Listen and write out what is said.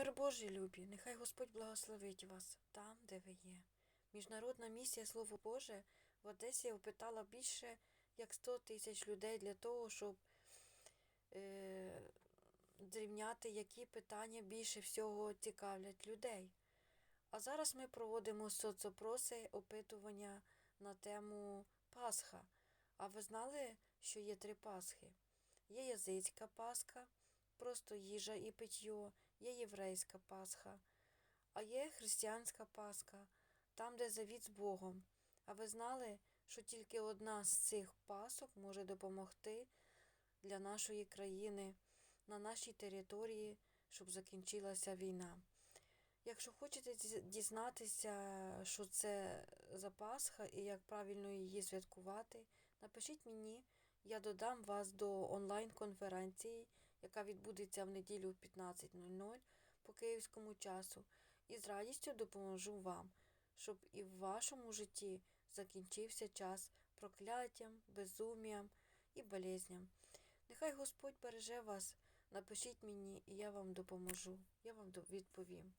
Мир Божий любі, нехай Господь благословить вас там, де ви є. Міжнародна місія Слово Боже в Одесі опитала більше як 100 тисяч людей для того, щоб е, зрівняти, які питання більше всього цікавлять людей. А зараз ми проводимо соцопроси опитування на тему Пасха. А ви знали, що є три Пасхи? Є язицька Пасха, просто їжа і питьо, є єврейська Пасха, а є християнська Пасха, там, де завіт з Богом. А ви знали, що тільки одна з цих пасок може допомогти для нашої країни на нашій території, щоб закінчилася війна. Якщо хочете дізнатися, що це за Пасха і як правильно її святкувати, напишіть мені, я додам вас до онлайн-конференції, яка відбудеться в неділю в 15.00 по київському часу, і з радістю допоможу вам, щоб і в вашому житті закінчився час прокляттям, безум'ям і болезням. Нехай Господь береже вас, напишіть мені, і я вам допоможу, я вам відповім.